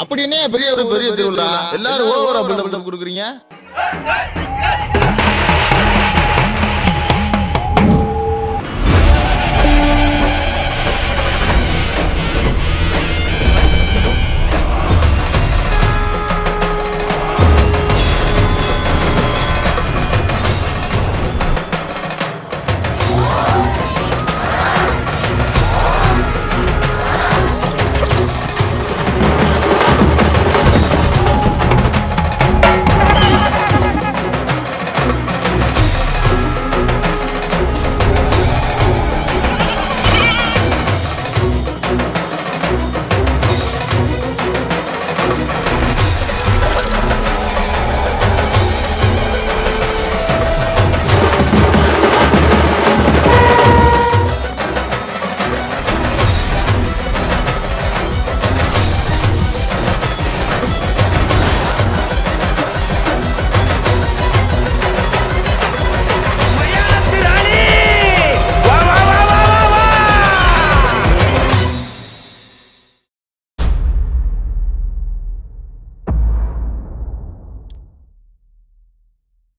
அப்படின்னே பெரிய பெரிய திருவிழா எல்லாரும் ஓவர் அப்படின்னு கொடுக்குறீங்க?